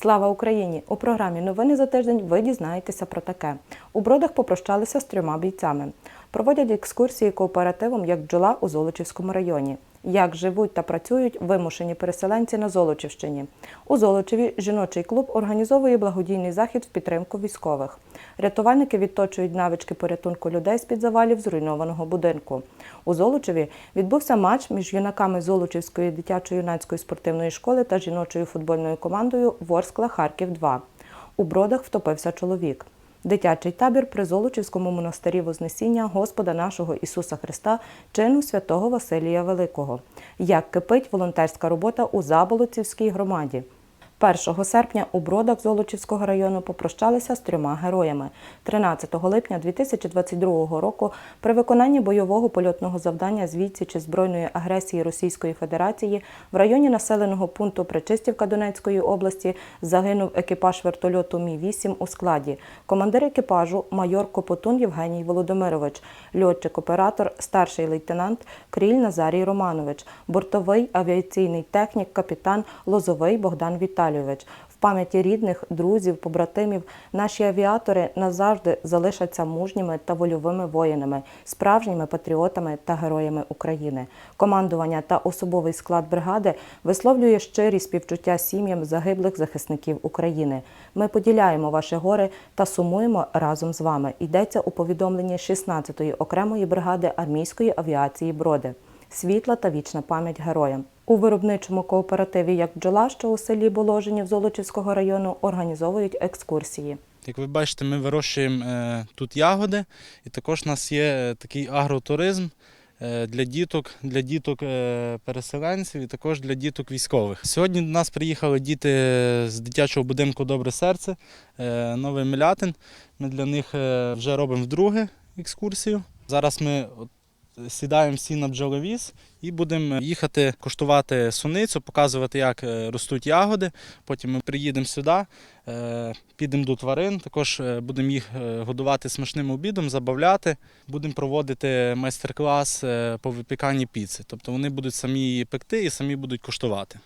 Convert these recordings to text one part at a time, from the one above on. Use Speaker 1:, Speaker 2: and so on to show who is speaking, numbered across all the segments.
Speaker 1: Слава Україні! У програмі Новини за тиждень ви дізнаєтеся про таке. У бродах попрощалися з трьома бійцями. Проводять екскурсії кооперативом як бджола у Золочівському районі. Як живуть та працюють вимушені переселенці на Золочівщині. У Золочеві жіночий клуб організовує благодійний захід в підтримку військових. Рятувальники відточують навички порятунку людей з-під завалів зруйнованого будинку. У Золочеві відбувся матч між юнаками Золочівської дитячо-юнацької спортивної школи та жіночою футбольною командою Ворскла Харків 2 У бродах втопився чоловік. Дитячий табір при Золочівському монастирі Вознесіння Господа нашого Ісуса Христа чину святого Василія Великого. Як кипить волонтерська робота у Заболоцівській громаді. 1 серпня у Бродах Золочівського району попрощалися з трьома героями. 13 липня 2022 року при виконанні бойового польотного завдання з відсічі збройної агресії Російської Федерації в районі населеного пункту Причистівка Донецької області загинув екіпаж вертольоту Мі-8 у складі. Командир екіпажу майор Копотун Євгеній Володимирович, льотчик-оператор, старший лейтенант Кріль Назарій Романович, бортовий авіаційний технік, капітан Лозовий Богдан Віталійович. В пам'яті рідних, друзів, побратимів наші авіатори назавжди залишаться мужніми та вольовими воїнами, справжніми патріотами та героями України. Командування та особовий склад бригади висловлює щирі співчуття сім'ям загиблих захисників України. Ми поділяємо ваші гори та сумуємо разом з вами. Йдеться у повідомленні 16-ї окремої бригади армійської авіації Броди. Світла та вічна пам'ять героям. У виробничому кооперативі як бджола, що у селі Боложинів Золочівського району, організовують екскурсії.
Speaker 2: Як ви бачите, ми вирощуємо е, тут ягоди, і також у нас є е, такий агротуризм е, для діток, для діток переселенців і також для діток військових. Сьогодні до нас приїхали діти з дитячого будинку Добре серце, Новий Милятин. Ми для них вже робимо вдруге екскурсію. Зараз ми от сідаємо всі на бджоловіз і будемо їхати куштувати суницю, показувати, як е, ростуть ягоди. Потім ми приїдемо сюди, е, підемо до тварин, також е, будемо їх годувати смачним обідом, забавляти. Будемо проводити майстер-клас по випіканні піци. Тобто вони будуть самі її пекти і самі будуть куштувати.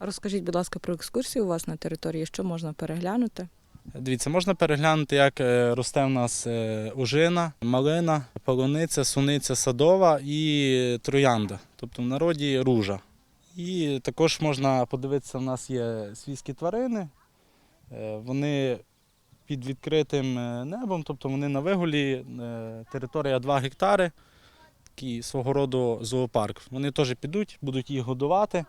Speaker 3: Розкажіть, будь ласка, про екскурсію у вас на території, що можна переглянути?
Speaker 2: Дивіться, можна переглянути, як е, росте в нас е, ожина, малина, полуниця, суниця садова і троянда, тобто в народі ружа. І також можна подивитися, в нас є свійські тварини, е, вони під відкритим небом, тобто вони на вигулі, територія 2 гектари, такий свого роду зоопарк. Вони теж підуть, будуть їх годувати.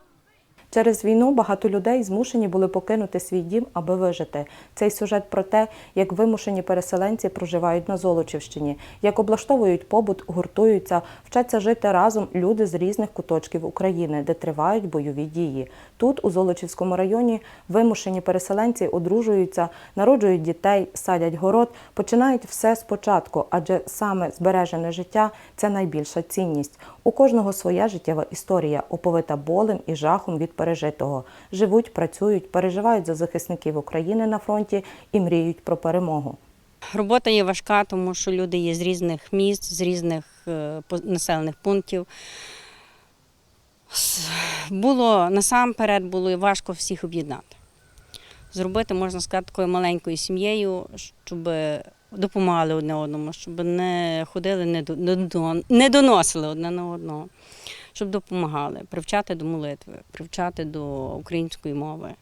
Speaker 1: Через війну багато людей змушені були покинути свій дім, аби вижити. Цей сюжет про те, як вимушені переселенці проживають на Золочівщині, як облаштовують побут, гуртуються, вчаться жити разом люди з різних куточків України, де тривають бойові дії. Тут, у Золочівському районі, вимушені переселенці одружуються, народжують дітей, садять город, починають все спочатку, адже саме збережене життя це найбільша цінність. У кожного своя життєва історія, оповита болем і жахом від пережитого. Живуть, працюють, переживають за захисників України на фронті і мріють про перемогу.
Speaker 4: Робота є важка, тому що люди є з різних міст, з різних е, населених пунктів. Було насамперед було важко всіх об'єднати. Зробити, можна сказати, такою маленькою сім'єю, щоб допомагали одне одному, щоб не ходили, не доносили одне на одного, щоб допомагали, привчати до молитви, привчати до української мови.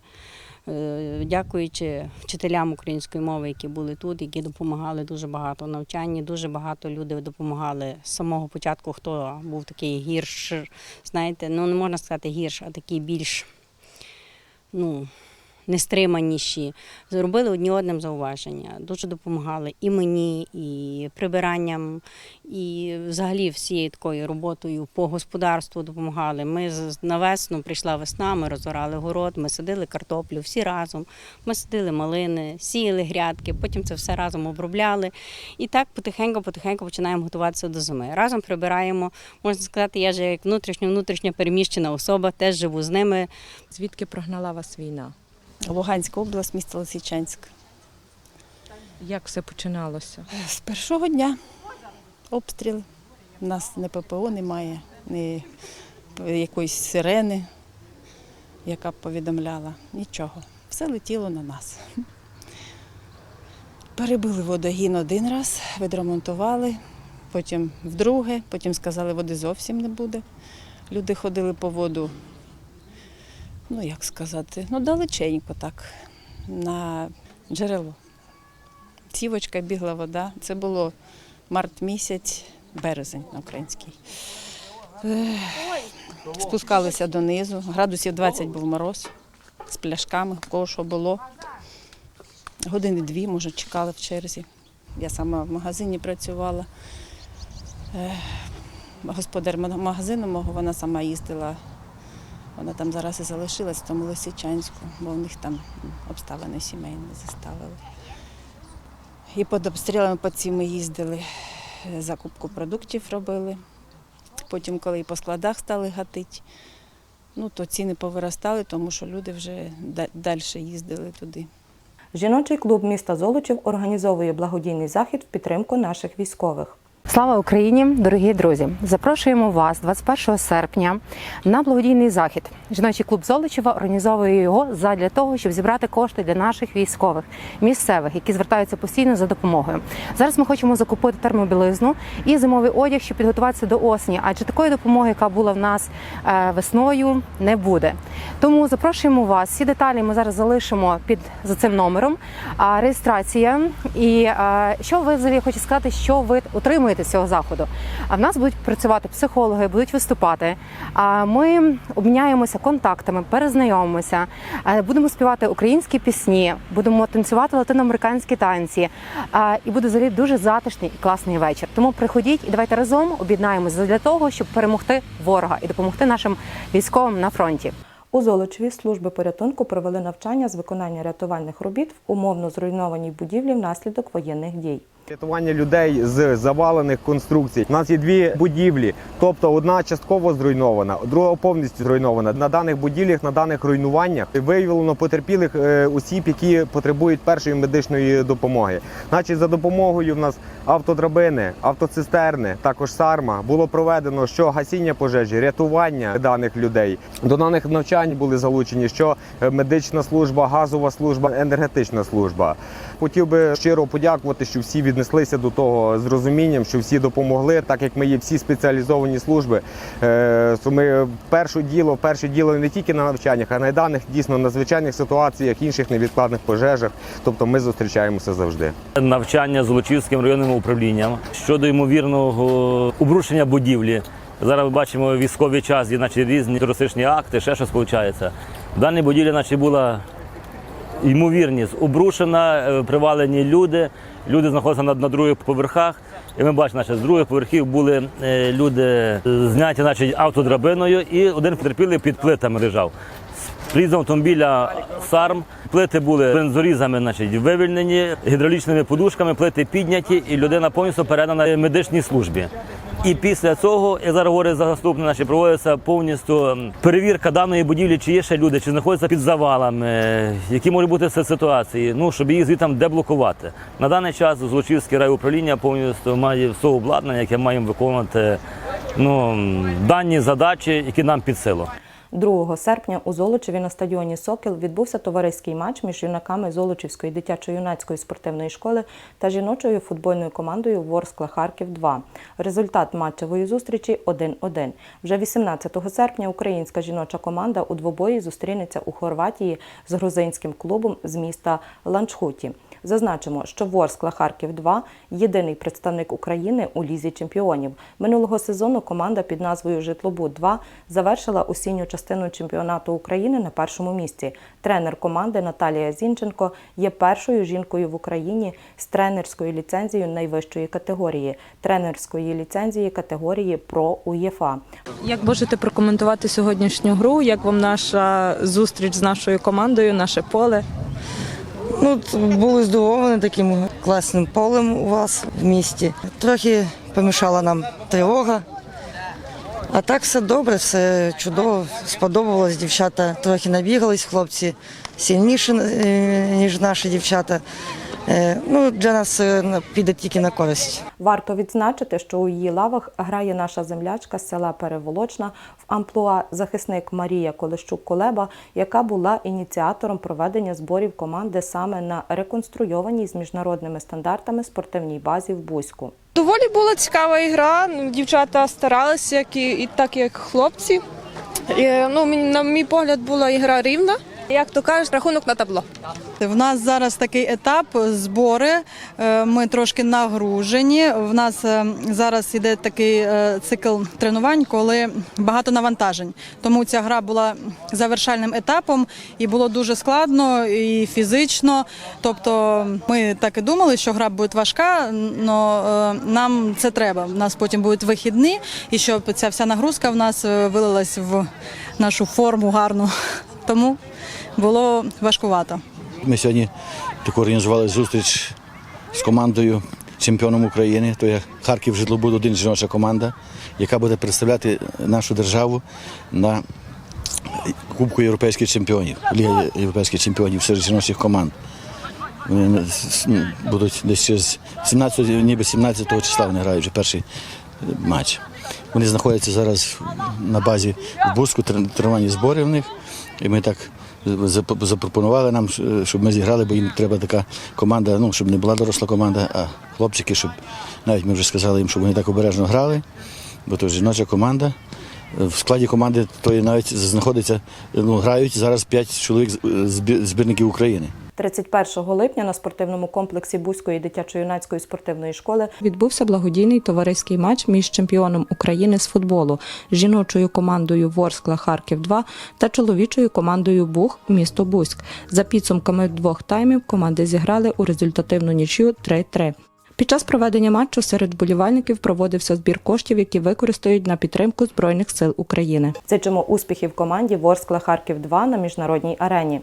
Speaker 4: Е, Дякуючи вчителям української мови, які були тут, які допомагали дуже багато в навчанні. Дуже багато людей допомагали з самого початку, хто був такий гірш, знаєте, ну не можна сказати гірш, а такий більш ну, нестриманіші. Зробили одні одним зауваження. Дуже допомагали і мені, і прибиранням, і взагалі всією такою роботою по господарству допомагали. Ми на весну прийшла весна, ми розорали город, ми садили картоплю всі разом. Ми садили малини, сіяли грядки, потім це все разом обробляли. І так потихеньку-потихеньку починаємо готуватися до зими. Разом прибираємо. Можна сказати, я же як внутрішньо внутрішньо переміщена особа, теж живу з ними.
Speaker 3: Звідки прогнала вас війна?
Speaker 5: Луганська область, місто Лисичанськ.
Speaker 3: Як все починалося?
Speaker 5: З першого дня обстріл. У нас не ППО немає, ні якоїсь сирени, яка б повідомляла. Нічого. все летіло на нас. Перебили водогін один раз, відремонтували, потім вдруге, потім сказали, води зовсім не буде. Люди ходили по воду, ну як сказати, ну далеченько так, на джерело. Цівочка бігла вода. Це було март місяць, березень на український. Спускалися донизу, градусів 20 був мороз з пляшками, кого що було. Години дві, може, чекали в черзі. Я сама в магазині працювала. Господар магазину мого, вона сама їздила. Вона там зараз і залишилась в тому Лисичанську, бо в них там обставини сімейні заставили. І під обстрілами по цим ми їздили, закупку продуктів робили. Потім, коли і по складах стали гатити, ну, то ціни повиростали, тому що люди вже далі їздили туди.
Speaker 1: Жіночий клуб міста Золочів організовує благодійний захід в підтримку наших військових.
Speaker 6: Слава Україні, дорогі друзі! Запрошуємо вас 21 серпня на благодійний захід. Жіночий клуб Золочева організовує його задля того, щоб зібрати кошти для наших військових місцевих, які звертаються постійно за допомогою. Зараз ми хочемо закупити термобілизну і зимовий одяг, щоб підготуватися до осені, адже такої допомоги, яка була в нас е, весною, не буде. Тому запрошуємо вас. Всі деталі ми зараз залишимо під за цим номером. А реєстрація і е, що ви взагалі хочу сказати, що ви отримуєте з цього заходу. А в нас будуть працювати психологи, будуть виступати. А ми обміняємося контактами, перезнайомимося, е, будемо співати українські пісні, будемо танцювати латиноамериканські танці. І буде взагалі дуже затишний і класний вечір. Тому приходіть і давайте разом об'єднаємося для того, щоб перемогти ворога і допомогти нашим військовим на фронті.
Speaker 1: У Золочеві служби порятунку провели навчання з виконання рятувальних робіт в умовно зруйнованій будівлі внаслідок воєнних дій.
Speaker 7: Рятування людей з завалених конструкцій. У нас є дві будівлі, тобто одна частково зруйнована, друга повністю зруйнована. На даних будівлях, на даних руйнуваннях виявлено потерпілих е, осіб, які потребують першої медичної допомоги. Значить, за допомогою в нас автодрабини, автоцистерни, також сарма було проведено що гасіння пожежі, рятування даних людей. До даних навчань були залучені що медична служба, газова служба, енергетична служба. Хотів би щиро подякувати, що всі віднеслися до того з розумінням, що всі допомогли, так як ми є всі спеціалізовані служби. Е, ми перше діло, перше діло не тільки на навчаннях, а на даних дійсно надзвичайних ситуаціях, інших невідкладних пожежах. Тобто ми зустрічаємося завжди.
Speaker 8: навчання з Лучівським районним управлінням щодо ймовірного обрушення будівлі. Зараз ми бачимо військовий час, є наче різні терористичні акти, ще щось виходить. В даній будівлі наче була ймовірність обрушена, е, привалені люди. Люди знаходяться на, на других поверхах. І ми бачимо, наче з других поверхів були е, люди е, зняті наче, автодрабиною, і один потерпілий під плитами лежав. З автомобіля САРМ плити були бензорізами значить, вивільнені, гідравлічними подушками, плити підняті, і людина повністю передана медичній службі. І після цього, я зараз говорю за заступне, наші проводиться повністю перевірка даної будівлі, чи є ще люди, чи знаходяться під завалами, які можуть бути ситуації, ну щоб їх звідти деблокувати. На даний час Злочівське райуправління повністю має все обладнання, яке маємо виконувати ну, дані задачі, які нам під силу.
Speaker 1: 2 серпня у Золочеві на стадіоні Сокіл відбувся товариський матч між юнаками Золочівської дитячо-юнацької спортивної школи та жіночою футбольною командою Ворскла Харків 2. Результат матчевої зустрічі 1-1. Вже 18 серпня українська жіноча команда у двобої зустрінеться у Хорватії з грузинським клубом з міста Ланчхуті. Зазначимо, що Ворскла Харків 2 єдиний представник України у лізі чемпіонів. Минулого сезону команда під назвою Житлобуд 2 завершила осінню частину чемпіонату України на першому місці. Тренер команди Наталія Зінченко є першою жінкою в Україні з тренерською ліцензією найвищої категорії тренерської ліцензії категорії ПРО УЄФА.
Speaker 3: Як можете прокоментувати сьогоднішню гру? Як вам наша зустріч з нашою командою, наше поле?
Speaker 9: Ну, були здивовані таким класним полем у вас в місті. Трохи помішала нам тривога. А так все добре, все чудово, сподобалось. Дівчата трохи набігались, хлопці сильніші, е, ніж наші дівчата. Е, Ну, для нас е, піде тільки на користь.
Speaker 1: Варто відзначити, що у її лавах грає наша землячка з села Переволочна в амплуа захисник Марія Колещук-Колеба, яка була ініціатором проведення зборів команди саме на реконструйованій з міжнародними стандартами спортивній базі в Бузьку.
Speaker 3: Доволі була цікава ігра. Ну, Дівчата старалися, як і, і так як хлопці. Е, Ну, на мій погляд, була ігра рівна. Як то кажуть, рахунок на табло.
Speaker 10: В нас зараз такий етап збори. Е, Ми трошки нагружені. В нас е, зараз іде такий е, цикл тренувань, коли багато навантажень. Тому ця гра була завершальним етапом і було дуже складно і фізично. Тобто ми так і думали, що гра буде важка, але нам це треба. У нас потім будуть вихідні, і щоб ця вся нагрузка в нас вилилась в нашу форму гарну. Тому було важкувато.
Speaker 11: Ми сьогодні таку організували зустріч з командою чемпіоном України. То є Харків Житлобуд один жіноча команда, яка буде представляти нашу державу на Кубку європейських чемпіонів, Ліга європейських чемпіонів серед жіночих команд. Вони ну, будуть десь через 17, ніби 17 числа вони грають вже перший е, матч. Вони знаходяться зараз на базі в Буску, трен- тренувальні збори в них. І ми так запропонували нам, е, щоб ми зіграли, бо їм треба така команда, ну, щоб не була доросла команда, а хлопчики, щоб навіть ми вже сказали їм, щоб вони так обережно грали, бо то жіноча команда. В складі команди тої навіть знаходиться, ну, грають зараз п'ять чоловік з- збірників України.
Speaker 1: 31 липня на спортивному комплексі Бузької дитячо-юнацької спортивної школи
Speaker 3: Відбувся благодійний товариський матч між чемпіоном України з футболу, жіночою командою Ворскла Харків 2 та чоловічою командою Бух місто Бузьк. За підсумками двох таймів команди зіграли у результативну нічю 3-3. Під час проведення матчу серед вболівальників проводився збір коштів, які використають на підтримку Збройних сил України.
Speaker 1: Зичимо успіхів команді Ворскла Харків 2 на міжнародній арені.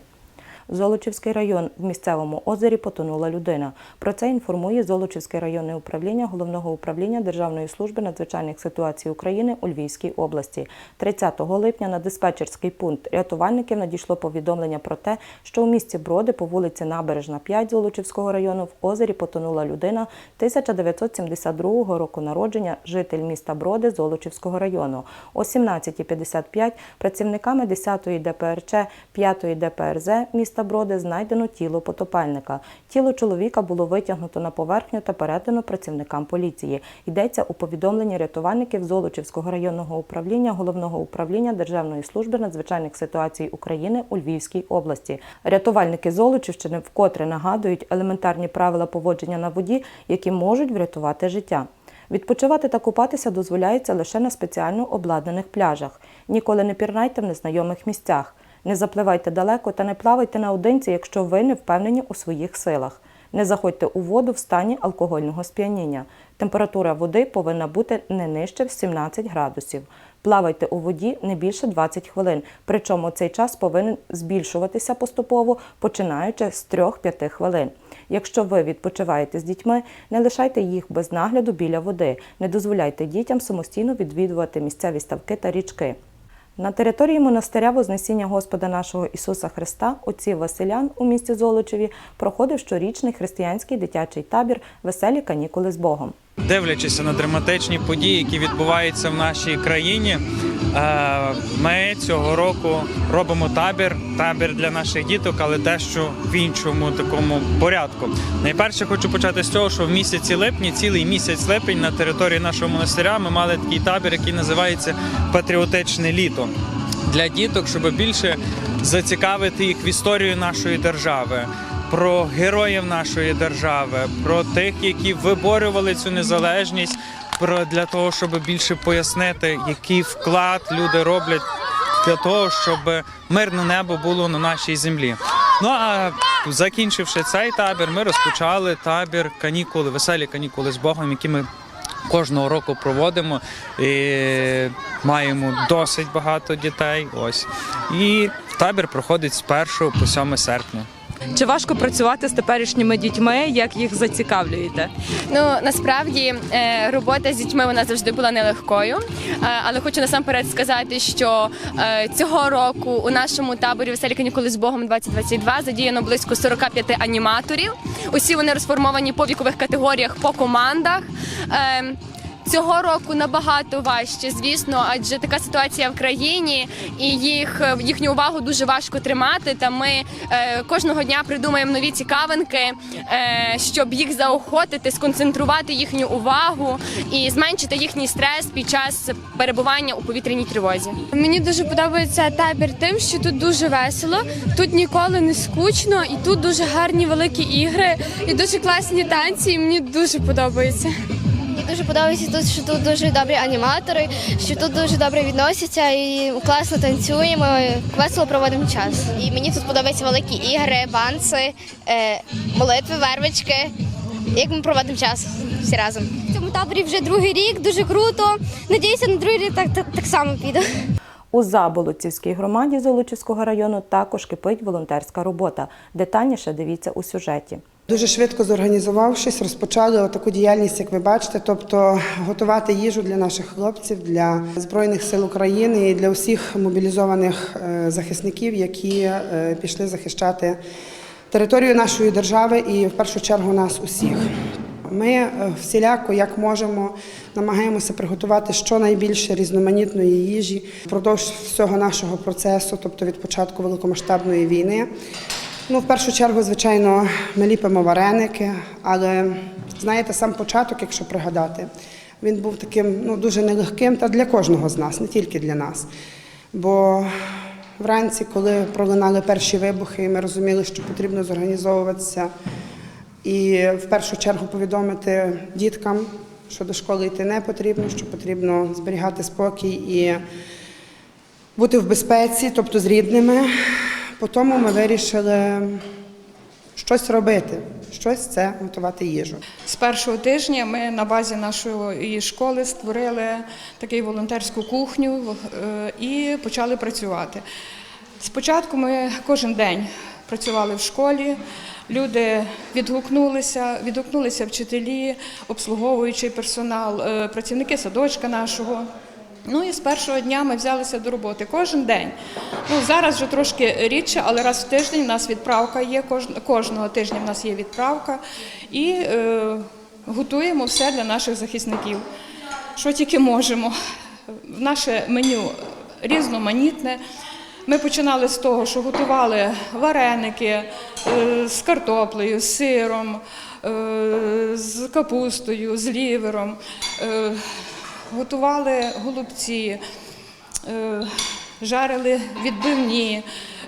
Speaker 1: Золочівський район в місцевому озері потонула людина. Про це інформує Золочівське районне управління головного управління Державної служби надзвичайних ситуацій України у Львівській області. 30 липня на диспетчерський пункт рятувальників надійшло повідомлення про те, що у місті Броди по вулиці Набережна 5 Золочівського району в озері потонула людина 1972 року народження, житель міста Броди Золочівського району. О 17.55 працівниками 10-ї ДПРЧ 5-ї ДПРЗ міста Броди знайдено тіло потопельника. Тіло чоловіка було витягнуто на поверхню та передано працівникам поліції. Йдеться у повідомленні рятувальників Золочівського районного управління Головного управління Державної служби надзвичайних ситуацій України у Львівській області. Рятувальники Золочівщини вкотре нагадують елементарні правила поводження на воді, які можуть врятувати життя. Відпочивати та купатися дозволяється лише на спеціально обладнаних пляжах. Ніколи не пірнайте в незнайомих місцях. Не запливайте далеко та не плавайте наодинці, якщо ви не впевнені у своїх силах. Не заходьте у воду в стані алкогольного сп'яніння. Температура води повинна бути не нижче в 17 градусів. Плавайте у воді не більше 20 хвилин, причому цей час повинен збільшуватися поступово, починаючи з 3-5 хвилин. Якщо ви відпочиваєте з дітьми, не лишайте їх без нагляду біля води, не дозволяйте дітям самостійно відвідувати місцеві ставки та річки. На території монастиря Вознесіння Господа нашого Ісуса Христа, отців Василян у місті Золочеві, проходив щорічний християнський дитячий табір Веселі канікули з Богом.
Speaker 12: Дивлячись на драматичні події, які відбуваються в нашій країні, ми цього року робимо табір, табір для наших діток, але дещо в іншому такому порядку. Найперше хочу почати з того, що в місяці липні, цілий місяць липень на території нашого монастиря ми мали такий табір, який називається Патріотичне літо. Для діток, щоб більше зацікавити їх в історію нашої держави, про героїв нашої держави, про тих, які виборювали цю незалежність, про для того, щоб більше пояснити, який вклад люди роблять для того, щоб мирне небо було на нашій землі. Ну а закінчивши цей табір, ми розпочали табір канікули, веселі канікули з Богом, які ми кожного року проводимо. І маємо досить багато дітей. Ось і табір проходить з 1 по 7 серпня.
Speaker 3: Чи важко працювати з теперішніми дітьми? Як їх зацікавлюєте?
Speaker 13: Ну насправді е, робота з дітьми вона завжди була нелегкою. Е, Але хочу насамперед сказати, що е, цього року у нашому таборі веселі канікули з Богом 2022 задіяно близько 45 аніматорів. Усі вони розформовані по вікових категоріях, по командах. Цього року набагато важче, звісно, адже така ситуація в країні, і їх їхню увагу дуже важко тримати. Та ми е, кожного дня придумаємо нові цікавинки, е, щоб їх заохотити, сконцентрувати їхню увагу і зменшити їхній стрес під час перебування у повітряній тривозі.
Speaker 14: Мені дуже подобається табір тим, що тут дуже весело, тут ніколи не скучно, і тут дуже гарні великі ігри, і дуже класні танці. І мені дуже подобається.
Speaker 15: Мені дуже подобається тут, що тут дуже добрі аніматори, що тут дуже добре відносяться і класно танцюємо, весело проводимо час. І мені тут подобаються великі ігри, банси, е, молитви, вервички. Як ми проводимо час всі разом. В цьому таборі вже другий рік, дуже круто. Надіюся, на другий рік так, так, так само піду.
Speaker 1: У Заболоцівській громаді Золочівського району також кипить волонтерська робота. Детальніше дивіться у сюжеті.
Speaker 16: Дуже швидко зорганізувавшись, розпочали таку діяльність, як ви бачите, тобто готувати їжу для наших хлопців, для збройних сил України і для усіх мобілізованих е, захисників, які е, пішли захищати територію нашої держави і в першу чергу нас усіх. Ми е, всіляко, як можемо, намагаємося приготувати щонайбільше різноманітної їжі впродовж всього нашого процесу, тобто від початку великомасштабної війни. Ну, в першу чергу, звичайно, ми ліпимо вареники, але знаєте, сам початок, якщо пригадати, він був таким ну, дуже нелегким та для кожного з нас, не тільки для нас. Бо вранці, коли пролунали перші вибухи, ми розуміли, що потрібно зорганізовуватися і в першу чергу повідомити діткам, що до школи йти не потрібно, що потрібно зберігати спокій і бути в безпеці, тобто з рідними. По тому ми вирішили щось робити, щось це готувати їжу.
Speaker 10: З першого тижня ми на базі нашої школи створили таку волонтерську кухню е, і почали працювати. Спочатку ми кожен день працювали в школі. Люди відгукнулися, відгукнулися вчителі, обслуговуючий персонал, е, працівники садочка нашого. Ну і з першого дня ми взялися до роботи кожен день. Ну зараз вже трошки рідше, але раз в тиждень у нас відправка є. Кожного тижня в нас є відправка, і е, готуємо все для наших захисників. Що тільки можемо. Наше меню різноманітне. Ми починали з того, що готували вареники е, з картоплею, з сиром, е, з капустою, з лівером. Готували голубці, е, жарили відбивні,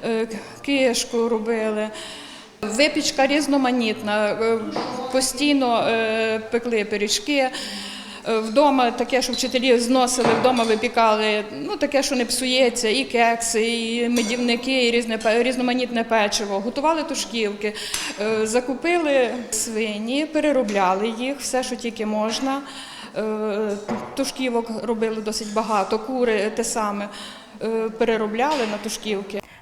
Speaker 10: е, кишку робили. Випічка різноманітна, е, постійно пекли пиріжки. Вдома таке, що вчителі зносили, вдома випікали, ну таке, що не псується, і кекси, і медівники, і різне різноманітне печиво. Готували тушківки, закупили свині, переробляли їх, все, що тільки можна. Е, Тушківок робили досить багато, кури те саме е, переробляли на тушківки.